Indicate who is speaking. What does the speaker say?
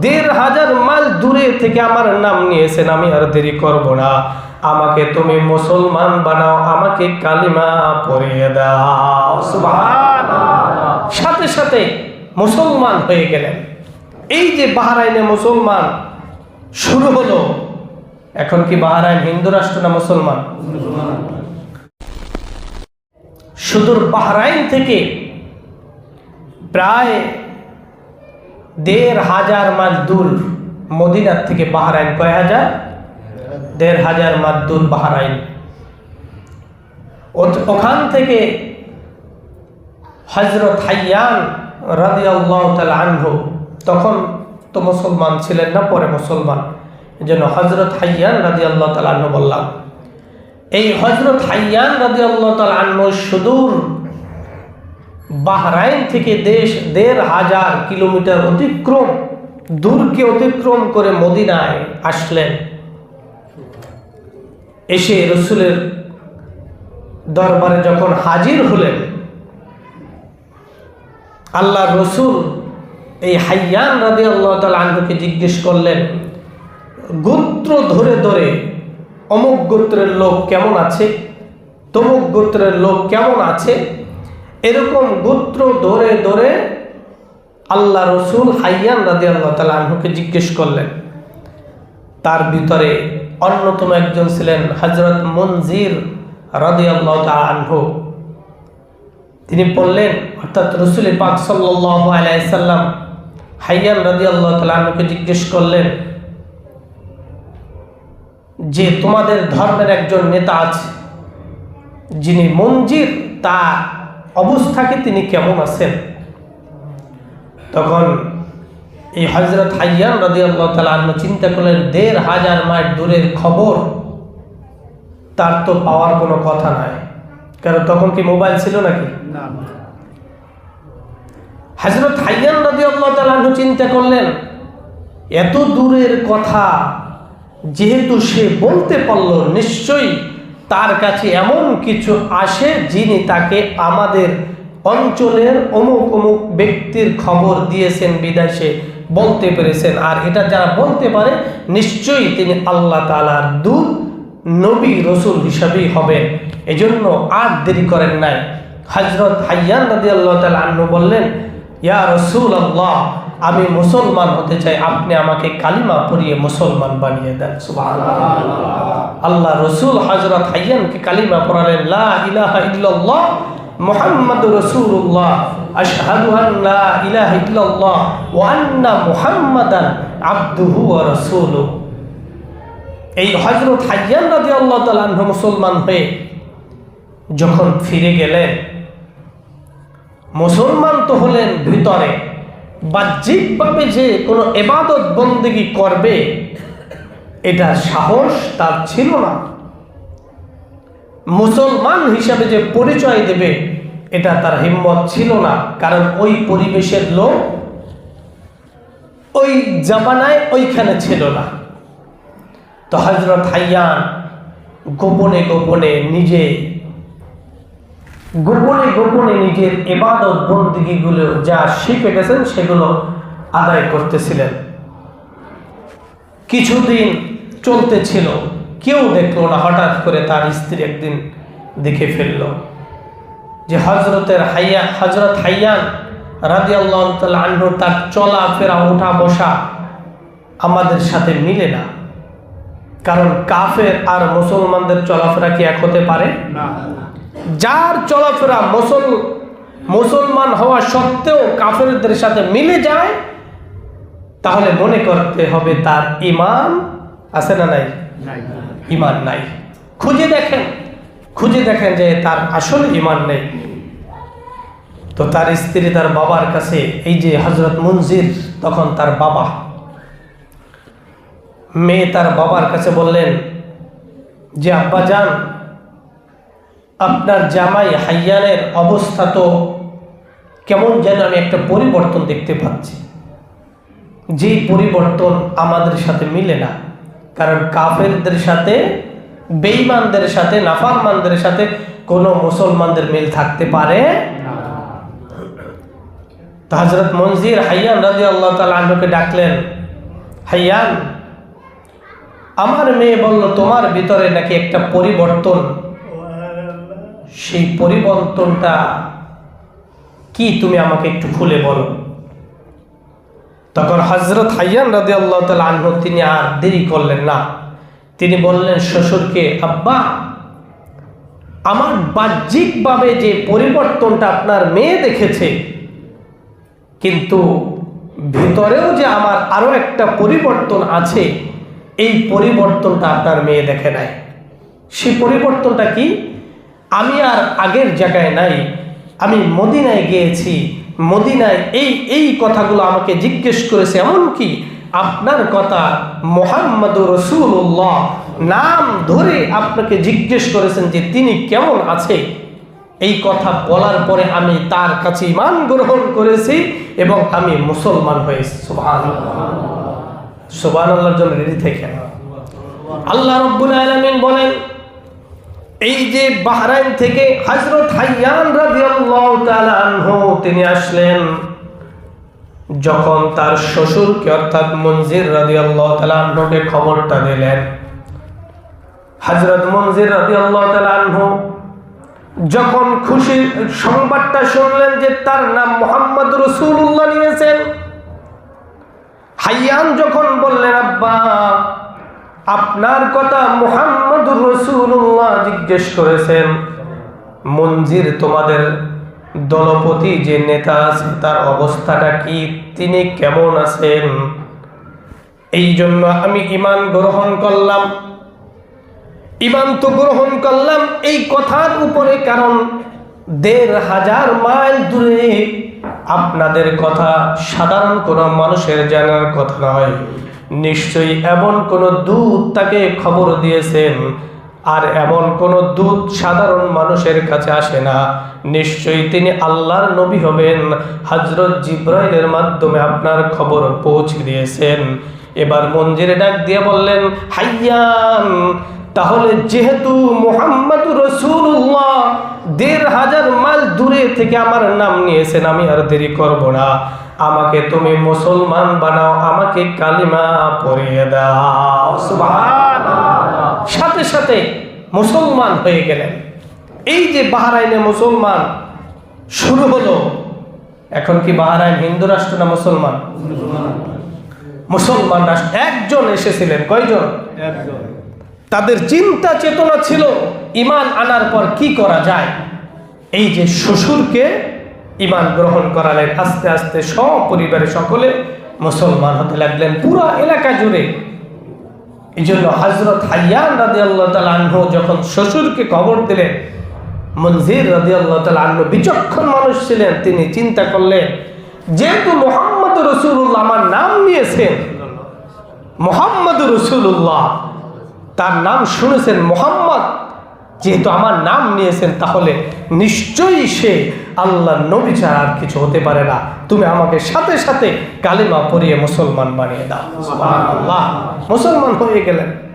Speaker 1: দেড় হাজার মাইল দূরে থেকে আমার নাম নিয়েছেন আমি আর দেরি করব না। আমাকে তুমি মুসলমান বানাও আমাকে কালিমা পড়িয়ে দাও। সাথে সাথে মুসলমান হয়ে গেলেন। এই যে বাহারাইনে মুসলমান শুরু হলো এখন কি বাহারাইন হিন্দু রাষ্ট্র না মুসলমান? সুদূর বাহরাইন থেকে প্রায় দেড় হাজার দূর মদিনার থেকে বাহারাইন কয় হাজার? দেড় হাজার দূর বাহরাইন। ওখান থেকে হজরত হাইয়ান আনহু, তখন তো মুসলমান ছিলেন না, পরে মুসলমান। যেন হজরত হাইয়ান রাদি আল্লাহ আনহু বললাম। এই হজরত হাইয়ান রাদি আল্লাহ আনহু সুদূর বাহরাইন থেকে দেশ দেড় হাজার কিলোমিটার অতিক্রম দূরকে অতিক্রম করে মদিনায় আসলেন। এসে রসুলের দরবারে যখন হাজির হলেন আল্লাহ রসুল এই হাইয়ান রাদি আল্লাহ তাল আনহুকে জিজ্ঞেস করলেন, গোত্র ধরে ধরে অমুক গোত্রের লোক কেমন আছে? তমুক গোত্রের লোক কেমন আছে? এরকম গোত্র ধরে ধরে আল্লাহ রসুল হাইয়ান রাদি আল্লাহ তালা আনহুকে জিজ্ঞেস করলেন। তার ভিতরে অন্যতম একজন ছিলেন হজরত মঞ্জির রাদি আল্লাহ তালা তিনি বললেন, অর্থাৎ রসুল পাক সাল্লাহ আলাইসাল্লাম হাইয়ান রাদি আল্লাহ তালা তালকে জিজ্ঞেস করলেন যে, তোমাদের ধর্মের একজন নেতা আছে, যিনি মঞ্জির তার অবস্থাকে তিনি কেমন আছেন? তখন এই হজরত হাইয়ান রাদি আল্লাহ তালা চিন্তা করলেন দেড় হাজার মাইল দূরের খবর তার তো পাওয়ার কোনো কথা নাই। কারণ তখন কি মোবাইল ছিল নাকি? হজরত হাইয়ান নদী আল্লাহ তালু চিন্তা করলেন এত দূরের কথা যেহেতু সে বলতে পারল নিশ্চয়ই তার কাছে এমন কিছু আসে যিনি তাকে আমাদের অঞ্চলের অমুক অমুক ব্যক্তির খবর দিয়েছেন বিদেশে বলতে পেরেছেন। আর এটা যারা বলতে পারে, নিশ্চয়ই তিনি আল্লাহ তালার দূত, নবী, রসুল হিসাবেই হবেন। এজন্য আর দেরি করেন নাই। হজরত হাইয়ান নদী আল্লাহ তালা বললেন ইয়া রসুল আল্লাহ আমি মুসলমান হতে চাই, আপনি আমাকে কালিমা পড়িয়ে মুসলমান বানিয়ে দেন। আল্লাহ রসুল হজরত হাইয়ানকে কালিমা পড়ালেন ইল্লাল্লাহ মুহাম্মাদুর রাসূলুল্লাহ, আশহাদু আন লা ইলাহা ইল্লাল্লাহ ওয়া আন্না মুহাম্মাদান আবদুহু ওয়া রাসূলুহু। এই হজরত হাইয়ান রাজি আল্লাহ তালাহ মুসলমান হয়ে যখন ফিরে গেলেন মুসলমান তো হলেন ভিতরে। বাহ্যিকভাবে যে কোনো এবাদত বন্দেগি করবে, এটা সাহস তার ছিল না। মুসলমান হিসাবে যে পরিচয় দেবে, এটা তার হিম্মত ছিল না। কারণ ওই পরিবেশের লোক ওই জামানায় ওইখানে ছিল না। তো হজরত হাইয়ান গোপনে গোপনে নিজে গোপনে গোপনে নিজের এবাদত বন্দিগিগুলো যা শিখে গেছেন সেগুলো আদায় করতেছিলেন। কিছুদিন চলতেছিল, কেউ দেখল না, হঠাৎ করে তার স্ত্রী একদিন দেখে ফেলল যে হজরতের হাইয়া হজরত হাইয়ান রাজি আল্লাহ তার চলা, ফেরা, ওঠা, বসা আমাদের সাথে মিলে না। কারণ কাফের আর মুসলমানদের চলাফেরা কি এক হতে পারে? যার চলাফেরা মুসল মুসলমান হওয়া সত্ত্বেও কাফেরদের সাথে মিলে যায় তাহলে মনে করতে হবে তার ইমান আছে না নাই? ইমান নাই। খুঁজে দেখেন খুঁজে দেখেন যে তার আসল ইমান নেই। তো তার স্ত্রী তার বাবার কাছে এই যে হজরত মঞ্জির তখন তার বাবা। মেয়ে তার বাবার কাছে বললেন যে আব্বা যান আপনার জামাই হাইয়ানের অবস্থা তো কেমন যেন আমি একটা পরিবর্তন দেখতে পাচ্ছি। যেই পরিবর্তন আমাদের সাথে মিলে না, কারণ কাফেরদের সাথে, বেঈমানদের সাথে, নাফারমানদের সাথে কোনো মুসলমানদের মিল থাকতে পারে তো হজরত মঞ্জির হাইয়ান রাজি আল্লাহ তালা আহকে ডাকলেন, হাইয়ান, আমার মেয়ে বলল তোমার ভিতরে নাকি একটা পরিবর্তন সেই পরিবর্তনটা কি তুমি আমাকে একটু খুলে বলো? তখন হজরত হাইয়ান রাজি আল্লাহ তাল আনহু তিনি আর দেরি করলেন না। তিনি বললেন, শ্বশুরকে, আব্বা, আমার বাহ্যিকভাবে যে পরিবর্তনটা আপনার মেয়ে দেখেছে, কিন্তু ভিতরেও যে আমার আরও একটা পরিবর্তন আছে, এই পরিবর্তনটা আপনার মেয়ে দেখে নাই। সেই পরিবর্তনটা কি? আমি আর আগের জায়গায় নাই। আমি মদিনায় গিয়েছি। মদিনায় এই এই কথাগুলো আমাকে জিজ্ঞেস করেছে এমনকি আপনার কথা মোহাম্মদ রসুল্লাহ নাম ধরে আপনাকে জিজ্ঞেস করেছেন যে তিনি কেমন আছে? এই কথা বলার পরে আমি তার কাছে ইমান গ্রহণ করেছি এবং আমি মুসলমান হয়েছি। সুবহান সুবহান আল্লাহর জন্য রেডি থেকে। আল্লাহ রব্বুল আলামিন বলেন এই যে বাহরাইন থেকে হযরত হাইয়ান তাআলা তিনি আসলেন যখন তার শ্বশুরকে, অর্থাৎ মঞ্জির রাদিয়াল্লাহু তাআলা আনহুকে খবরটা দিলেন। হযরত মঞ্জির রাদিয়াল্লাহু তাআলা আনহু যখন খুশি সংবাদটা শুনলেন যে তার নাম মোহাম্মদ রসুল্লাহ নিয়েছেন হাইয়ান যখন বললেন, আব্বা আপনার কথা মোহাম্মদ রসুল্লাহ জিজ্ঞেস করেছেন, মঞ্জির তোমাদের দলপতি যে নেতা আছে, তার অবস্থাটা কি? তিনি কেমন আছেন? এই জন্য আমি ইমান গ্রহণ করলাম। ইমান তো গ্রহণ করলাম এই কথার উপরে, কারণ দেড় হাজার মাইল দূরে আপনাদের কথা সাধারণ কোনো মানুষের জানার কথা নয়। নিশ্চয়ই এমন কোনো দূত তাকে খবর দিয়েছেন, আর এমন কোনো দূত সাধারণ মানুষের কাছে আসে না। নিশ্চয়ই তিনি আল্লাহর নবী হবেন। হজরত জিব্রাইলের মাধ্যমে আপনার খবর পৌঁছে দিয়েছেন। এবার মঞ্জিরে ডাক দিয়ে বললেন, হাইয়ান, তাহলে যেহেতু মোহাম্মদ রসুল্লাহ দেড় হাজার মাইল দূরে থেকে আমার নাম নিয়েছেন, আমি আর দেরি করব না। আমাকে তুমি মুসলমান বানাও আমাকে কালিমা পরিয়ে দাও। সাথে সাথে মুসলমান হয়ে গেলেন। এই যে বাহারাইনে মুসলমান শুরু হলো এখন কি বাহারাইন হিন্দু রাষ্ট্র না মুসলমান? মুসলমান রাষ্ট্র। একজন এসেছিলেন কয়জন? তাদের চিন্তা চেতনা ছিল ইমান আনার পর কি করা যায়? এই যে শ্বশুরকে ইমান গ্রহণ করালেন। আস্তে আস্তে সপরিবারে সকলে মুসলমান হতে লাগলেন। পুরো এলাকা জুড়ে। এই জন্য হজরত হাইয়ান রাজি আল্লাহ আনহু যখন শ্বশুরকে খবর দিলেন মঞ্জির রাজি আল্লাহ আনহু বিচক্ষণ মানুষ ছিলেন, তিনি চিন্তা করলেন, যেহেতু মোহাম্মদ রসুল্লাহ আমার নাম নিয়েছেন, মোহাম্মদ রসুল্লাহ তার নাম শুনেছেন মোহাম্মদ যেহেতু আমার নাম নিয়েছেন, তাহলে নিশ্চয়ই সে আল্লাহ নবী ছাড়া আর কিছু হতে পারে না। তুমি আমাকে সাথে সাথে কালিমা পরিয়ে মুসলমান বানিয়ে দাও। মুসলমান হয়ে গেলেন।